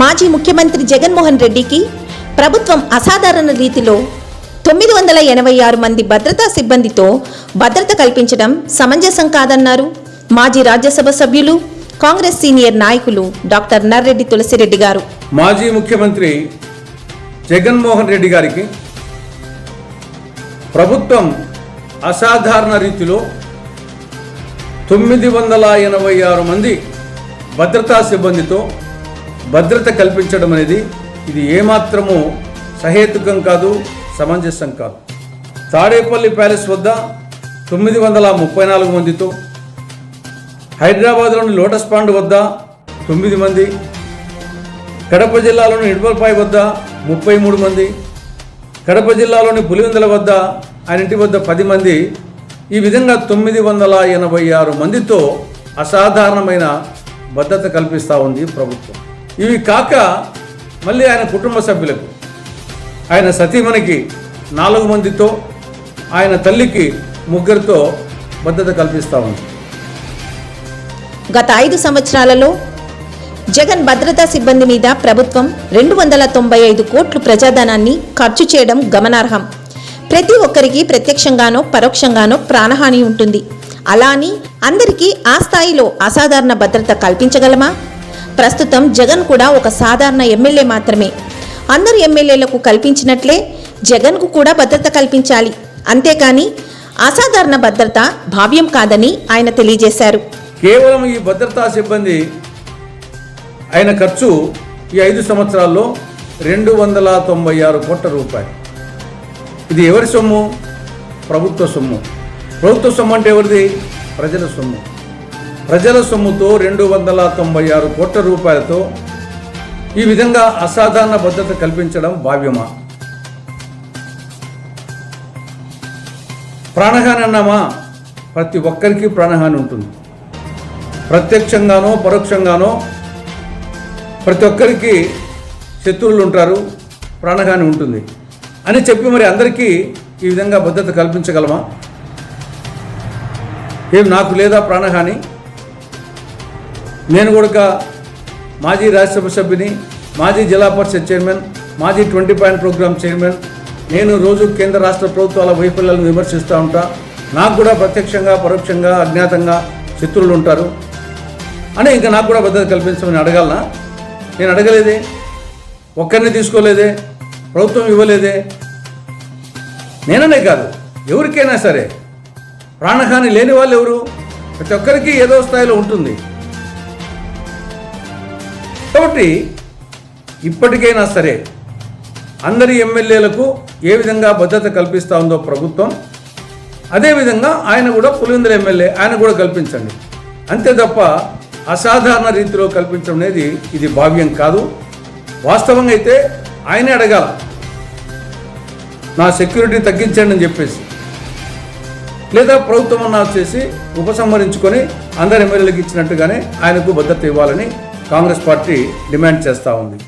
మాజీ ముఖ్యమంత్రి జగన్మోహన్ రెడ్డికి ప్రభుత్వం అసాధారణ రీతిలో తొమ్మిది వందల ఎనభై ఆరు మంది భద్రతా సిబ్బందితో భద్రత కల్పించడం సమంజసం కాదన్నారు. మాజీ రాజ్యసభ సభ్యులు కాంగ్రెస్ సీనియర్ నాయకులు డాక్టర్ నర్రెడ్డి తులసిరెడ్డి గారు. మాజీ ముఖ్యమంత్రి జగన్మోహన్ రెడ్డి గారికి ప్రభుత్వం అసాధారణ రీతిలో తొమ్మిది వందల ఎనభై ఆరు మంది భద్రతా సిబ్బందితో భద్రత కల్పించడం అనేది ఇది ఏమాత్రము సహేతుకం కాదు సమంజసం కాదు. తాడేపల్లి ప్యాలెస్ వద్ద తొమ్మిది వందల ముప్పై నాలుగు మందితో హైదరాబాద్లోని లోటస్ పాండ్ వద్ద తొమ్మిది మంది కడప జిల్లాలోని ఇడ్బల్పాయ్ వద్ద ముప్పై మూడు మంది కడప జిల్లాలోని పులివెందుల వద్ద ఆయన ఇంటి వద్ద పది మంది. ఈ విధంగా తొమ్మిది వందల ఎనభై ఆరు మందితో అసాధారణమైన భద్రత కల్పిస్తూ ఉంది ప్రభుత్వం. ఇవి కాక మళ్ళీ ఆయన కుటుంబ సభ్యులకు. ఆయన సతీమణికి నాలుగు మందితో ఆయన తల్లికి ముగ్గురితో భద్రత కల్పిస్తా ఉంది. గత ఐదు సంవత్సరాలలో జగన్ భద్రతా సిబ్బంది మీద ప్రభుత్వం రెండు వందల తొంభై ఐదు కోట్లు ప్రజాధనాన్ని ఖర్చు చేయడం గమనార్హం. ప్రతి ఒక్కరికి ప్రత్యక్షంగానో పరోక్షంగానో ప్రాణహాని ఉంటుంది. అలా అని అందరికీ ఆ స్థాయిలో అసాధారణ భద్రత కల్పించగలమా? ప్రస్తుతం జగన్ కూడా ఒక సాధారణ ఎమ్మెల్యే మాత్రమే. అందరు ఎమ్మెల్యేలకు కల్పించినట్లే జగన్కు కూడా భద్రత కల్పించాలి. అంతేకాని అసాధారణ భద్రత భావ్యం కాదని ఆయన తెలియజేశారు. కేవలం ఈ భద్రతా సిబ్బంది ఆయన ఖర్చు ఈ ఐదు సంవత్సరాల్లో రెండు వందల తొంభై ఆరు కోట్ల రూపాయలు. ఇది ఎవరి సొమ్ము? ప్రభుత్వ సొమ్ము. ప్రభుత్వ సొమ్ము అంటే ఎవరిది? ప్రజల సొమ్ము. ప్రజల సొమ్ముతో రెండు వందల తొంభై ఆరు కోట్ల రూపాయలతో ఈ విధంగా అసాధారణ భద్రత కల్పించడం భావ్యమా? ప్రాణహాని అన్నామా ప్రతి ఒక్కరికి ప్రాణహాని ఉంటుంది. ప్రత్యక్షంగానో పరోక్షంగానో ప్రతి ఒక్కరికి శత్రువులు ఉంటారు ప్రాణహాని ఉంటుంది. అని చెప్పి మరి అందరికీ ఈ విధంగా భద్రత కల్పించగలమా? ఏం నాకు లేదా ప్రాణహాని? నేను కూడా మాజీ రాజ్యసభ సభ్యుని మాజీ జిల్లా పరిషత్ చైర్మన్ మాజీ ట్వంటీ పాయింట్ ప్రోగ్రామ్ చైర్మన్ నేను రోజు కేంద్ర రాష్ట్ర ప్రభుత్వాల వైఫల్యాలను విమర్శిస్తూ ఉంటా. నాకు కూడా ప్రత్యక్షంగా పరోక్షంగా అజ్ఞాతంగా శత్రువులు ఉంటారు. అని ఇంకా నాకు కూడా భద్రత కల్పించమని అడగాలనా? నేను అడగలేదే. ఒక్కరిని తీసుకోలేదే. ప్రభుత్వం ఇవ్వలేదే. నేననే కాదు. ఎవరికైనా సరే ప్రాణహాని లేని వాళ్ళు ఎవరు ప్రతి ఒక్కరికి ఏదో స్థాయిలో ఉంటుంది. కాబట్టి ఇప్పటికైనా సరే అందరి ఎమ్మెల్యేలకు ఏ విధంగా భద్రత కల్పిస్తూ ఉందో ప్రభుత్వం అదేవిధంగా ఆయన కూడా పులివెందుల ఎమ్మెల్యే ఆయన కూడా కల్పించండి. అంతే తప్ప అసాధారణ రీతిలో కల్పించడం అనేది ఇది భావ్యం కాదు. వాస్తవంగా అయితే ఆయనే అడగాల నా సెక్యూరిటీ తగ్గించండి అని చెప్పేసి. లేదా ప్రభుత్వం అన్నా వచ్చేసి ఉపసంహరించుకొని అందరు ఎమ్మెల్యేలకు ఇచ్చినట్టుగానే ఆయనకు భద్రత ఇవ్వాలని కాంగ్రెస్ పార్టీ డిమాండ్ చేస్తూ ఉంది.